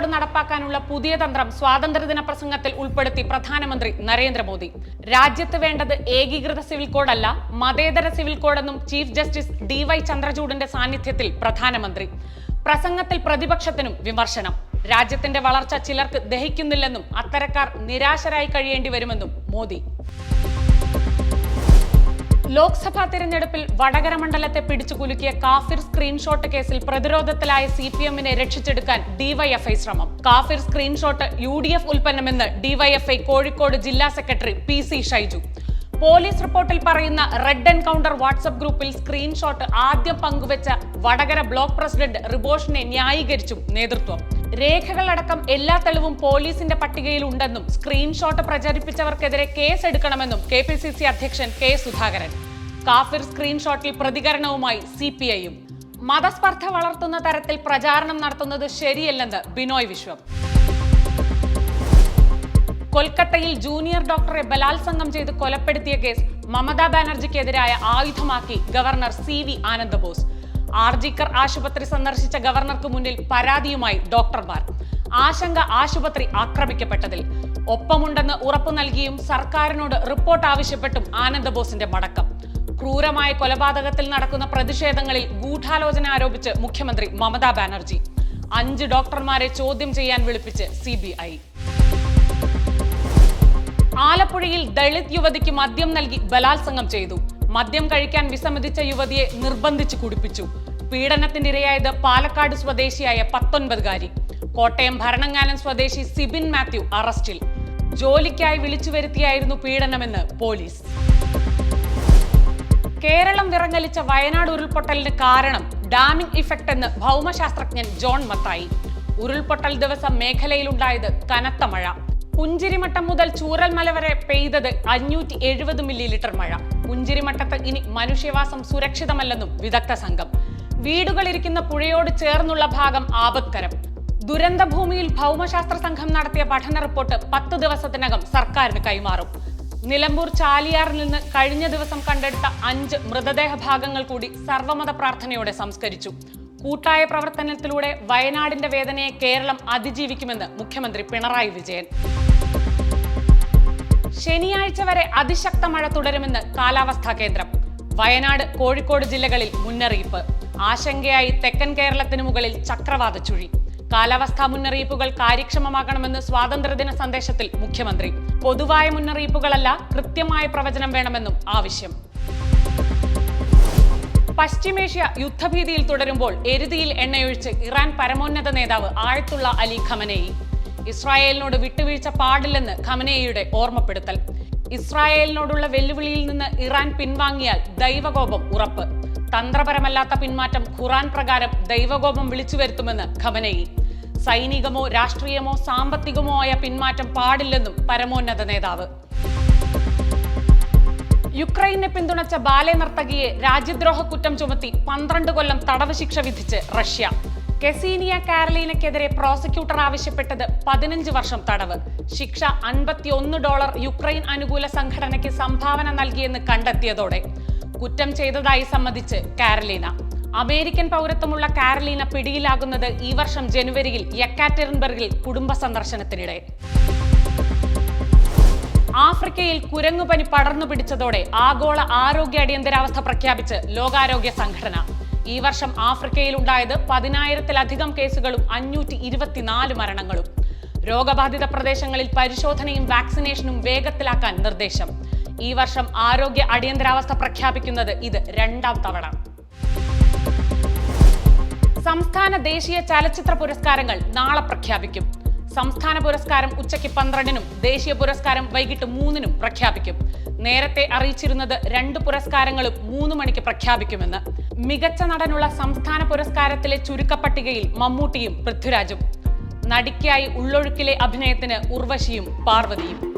Code നടപ്പാക്കാനുള്ള പുതിയ തന്ത്രം സ്വാതന്ത്ര്യദിന പ്രസംഗത്തിൽ ഉൾപ്പെടുത്തി പ്രധാനമന്ത്രി നരേന്ദ്രമോദി. രാജ്യത്ത് വേണ്ടത് ഏകീകൃത സിവിൽ കോഡല്ല മതേതര സിവിൽ കോഡെന്നും ചീഫ് ജസ്റ്റിസ് ഡി വൈ ചന്ദ്രചൂഡിന്റെ സാന്നിധ്യത്തിൽ പ്രധാനമന്ത്രി. പ്രസംഗത്തിൽ പ്രതിപക്ഷത്തിനും വിമർശനം. രാജ്യത്തിന്റെ വളർച്ച ചിലർക്ക് ദഹിക്കുന്നില്ലെന്നും അത്തരക്കാർ നിരാശരായി കഴിയേണ്ടി വരുമെന്നും മോദി. ലോക്സഭാ തെരഞ്ഞെടുപ്പിൽ വടകര മണ്ഡലത്തെ പിടിച്ചു കുലുക്കിയ കാഫിർ സ്ക്രീൻഷോട്ട് കേസിൽ പ്രതിരോധത്തിലായ സി പി എമ്മിനെ രക്ഷിച്ചെടുക്കാൻ ഡിവൈഎഫ്ഐ ശ്രമം. കാഫിർ സ്ക്രീൻഷോട്ട് യു ഡി എഫ് ഉൽപ്പന്നമെന്ന് ഡിവൈഎഫ്ഐ കോഴിക്കോട് ജില്ലാ secretary P C Shaiju. Police റിപ്പോർട്ടിൽ പറയുന്ന റെഡ് എൻകൗണ്ടർ വാട്സ്ആപ്പ് ഗ്രൂപ്പിൽ സ്ക്രീൻഷോട്ട് ആദ്യം പങ്കുവച്ച വടകര ബ്ലോക്ക് പ്രസിഡന്റ് റിബോഷിനെ ന്യായീകരിച്ചും നേതൃത്വം. രേഖകളടക്കം എല്ലാ തെളിവും പോലീസിന്റെ പട്ടികയിൽ ഉണ്ടെന്നും സ്ക്രീൻഷോട്ട് പ്രചരിപ്പിച്ചവർക്കെതിരെ കേസ് എടുക്കണമെന്നും കെ പി സി സി അധ്യക്ഷൻ കെ സുധാകരൻ. കാഫിർ സ്ക്രീൻഷോട്ടിൽ പ്രതികരണവുമായി സി പി ഐയും. മതസ്പർദ്ധ വളർത്തുന്ന തരത്തിൽ പ്രചാരണം നടത്തുന്നത് ശരിയല്ലെന്ന് ബിനോയ് വിശ്വം. കൊൽക്കത്തയിൽ ജൂനിയർ ഡോക്ടറെ ബലാത്സംഗം ചെയ്ത് കൊലപ്പെടുത്തിയ കേസ് മമതാ ബാനർജിക്കെതിരായ ആയുധമാക്കി governor C V Ananda Bose. RG Kar ആശുപത്രി സന്ദർശിച്ച ഗവർണർക്ക് മുന്നിൽ പരാതിയുമായി ഡോക്ടർമാർ. ആശങ്ക ആശുപത്രി ആക്രമിക്കപ്പെട്ടതിൽ ഒപ്പമുണ്ടെന്ന് ഉറപ്പു നൽകിയും സർക്കാരിനോട് റിപ്പോർട്ട് ആവശ്യപ്പെട്ടും ആനന്ദബോസിന്റെ മടക്കം. ക്രൂരമായ കൊലപാതകത്തിൽ നടക്കുന്ന പ്രതിഷേധങ്ങളിൽ ഗൂഢാലോചന ആരോപിച്ച് മുഖ്യമന്ത്രി മമതാ ബാനർജി. അഞ്ച് ഡോക്ടർമാരെ ചോദ്യം ചെയ്യാൻ വിളിപ്പിച്ച് സി ആലപ്പുഴയിൽ ദളിത് യുവതിക്ക് മദ്യം നൽകി ബലാത്സംഗം ചെയ്തു. മദ്യം കഴിക്കാൻ വിസമ്മതിച്ച യുവതിയെ നിർബന്ധിച്ച് കുടിപ്പിച്ചു. പീഡനത്തിനിരയായത് പാലക്കാട് സ്വദേശിയായ പത്തൊൻപതുകാരി. കോട്ടയം ഭരണങ്ങാനം സ്വദേശി സിബിൻ മാത്യു അറസ്റ്റിൽ. ജോലിക്കായി വിളിച്ചു വരുത്തിയായിരുന്നു പീഡനമെന്ന് പോലീസ്. കേരളം വിറങ്ങലിച്ച വയനാട് ഉരുൾപൊട്ടലിന് കാരണം ഡാമിംഗ് ഇഫക്റ്റ് എന്ന് ഭൗമശാസ്ത്രജ്ഞൻ ജോൺ മത്തായി. ഉരുൾപൊട്ടൽ ദിവസം മേഖലയിലുണ്ടായത് കനത്ത മഴ. പുഞ്ചിരിമട്ടം മുതൽ ചൂരൽമല വരെ പെയ്തത് അഞ്ഞൂറ്റി എഴുപത് മില്ലി ലിറ്റർ മഴ. പുഞ്ചിരിമട്ടത്ത് ഇനി മനുഷ്യവാസം സുരക്ഷിതമല്ലെന്നും വിദഗ്ധ സംഘം. വീടുകളിരിക്കുന്ന പുഴയോട് ചേർന്നുള്ള ഭാഗം ആപത്കരം. ദുരന്ത ഭൂമിയിൽ ഭൗമശാസ്ത്ര സംഘം നടത്തിയ പഠന റിപ്പോർട്ട് പത്ത് ദിവസത്തിനകം സർക്കാരിന് കൈമാറും. നിലമ്പൂർ ചാലിയാറിൽ നിന്ന് കഴിഞ്ഞ ദിവസം കണ്ടെടുത്ത അഞ്ച് മൃതദേഹ ഭാഗങ്ങൾ കൂടി സർവമത പ്രാർത്ഥനയോടെ സംസ്കരിച്ചു. കൂട്ടായ പ്രവർത്തനത്തിലൂടെ വയനാടിന്റെ വേദനയെ കേരളം അതിജീവിക്കുമെന്ന് മുഖ്യമന്ത്രി പിണറായി വിജയൻ. ശനിയാഴ്ച വരെ അതിശക്ത മഴ തുടരുമെന്ന് കാലാവസ്ഥാ കേന്ദ്രം. വയനാട് കോഴിക്കോട് ജില്ലകളിൽ മുന്നറിയിപ്പ്. ആശങ്കയായി തെക്കൻ കേരളത്തിന് മുകളിൽ ചക്രവാത ചുഴി. കാലാവസ്ഥാ മുന്നറിയിപ്പുകൾ കാര്യക്ഷമമാകണമെന്ന് സ്വാതന്ത്ര്യദിന സന്ദേശത്തിൽ മുഖ്യമന്ത്രി. പൊതുവായ മുന്നറിയിപ്പുകളല്ല കൃത്യമായ പ്രവചനം വേണമെന്നും ആവശ്യം. പശ്ചിമേഷ്യ യുദ്ധഭീതിയിൽ തുടരുമ്പോൾ എരുതിയിൽ എണ്ണയൊഴിച്ച് ഇറാൻ പരമോന്നത നേതാവ് ആയത്തുള്ള അലി ഖമനേയി. ഇസ്രായേലിനോട് വിട്ടുവീഴ്ച പാടില്ലെന്ന് ഖമനേയുടെ ഓർമ്മപ്പെടുത്തൽ. ഇസ്രായേലിനോടുള്ള വെല്ലുവിളിയിൽ നിന്ന് ഇറാൻ പിൻവാങ്ങിയാൽ ദൈവകോപം ഉറപ്പ്. തന്ത്രപരമല്ലാത്ത പിന്മാറ്റം ഖുറാൻ പ്രകാരം ദൈവകോപം വിളിച്ചു വരുത്തുമെന്ന് ഖമനേയി. സൈനികമോ രാഷ്ട്രീയമോ സാമ്പത്തികമോ ആയ പിന്മാറ്റം പാടില്ലെന്നും പരമോന്നത നേതാവ്. യുക്രൈനെ പിന്തുണച്ച ബാലെ നർത്തകിയെ രാജ്യദ്രോഹ കുറ്റം ചുമത്തി പന്ത്രണ്ട് കൊല്ലം തടവ് ശിക്ഷ വിധിച്ച് റഷ്യ. കെസീനിയ കാരലീനയ്ക്കെതിരെ പ്രോസിക്യൂട്ടർ ആവശ്യപ്പെട്ടത് പതിനഞ്ച് വർഷം തടവ്. ശിക്ഷ അൻപത്തിയൊന്ന് ഡോളർ യുക്രൈൻ അനുകൂല സംഘടനയ്ക്ക് സംഭാവന നൽകിയെന്ന് കണ്ടെത്തിയതോടെ കുറ്റം ചെയ്തതായി സമ്മതിച്ച് കാരലീന. അമേരിക്കൻ പൗരത്വമുള്ള കാരലീന പിടിയിലാകുന്നത് ഈ വർഷം ജനുവരിയിൽ യക്കാറ്ററിൻബർഗിൽ കുടുംബ സന്ദർശനത്തിനിടെ. ആഫ്രിക്കയിൽ കുരങ്ങുപനി പടർന്നു പിടിച്ചതോടെ ആഗോള ആരോഗ്യ അടിയന്തരാവസ്ഥ പ്രഖ്യാപിച്ച് ലോകാരോഗ്യ സംഘടന. ഈ വർഷം ആഫ്രിക്കയിൽ ഉണ്ടായത് പതിനായിരത്തിലധികം കേസുകളും അഞ്ഞൂറ്റി ഇരുപത്തിനാല് മരണങ്ങളും. രോഗബാധിത പ്രദേശങ്ങളിൽ പരിശോധനയും വാക്സിനേഷനും വേഗത്തിലാക്കാൻ നിർദ്ദേശം. ഈ വർഷം ആരോഗ്യ അടിയന്തരാവസ്ഥ പ്രഖ്യാപിക്കുന്നത് ഇത് രണ്ടാം തവണ. സംസ്ഥാന ദേശീയ ചലച്ചിത്ര പുരസ്കാരങ്ങൾ നാളെ പ്രഖ്യാപിക്കും. സംസ്ഥാന പുരസ്കാരം ഉച്ചയ്ക്ക് പന്ത്രണ്ടിനും ദേശീയ പുരസ്കാരം വൈകിട്ട് മൂന്നിനും പ്രഖ്യാപിക്കും. നേരത്തെ അറിയിച്ചിരുന്നത് രണ്ട് പുരസ്കാരങ്ങളും മൂന്ന് മണിക്ക് പ്രഖ്യാപിക്കുമെന്ന്. മികച്ച നടനുള്ള സംസ്ഥാന പുരസ്കാരത്തിലെ ചുരുക്കപ്പട്ടികയിൽ മമ്മൂട്ടിയും പൃഥ്വിരാജും. നടിക്കായി ഉള്ളൊഴുക്കിലെ അഭിനയത്തിന് ഉർവശിയും പാർവതിയും.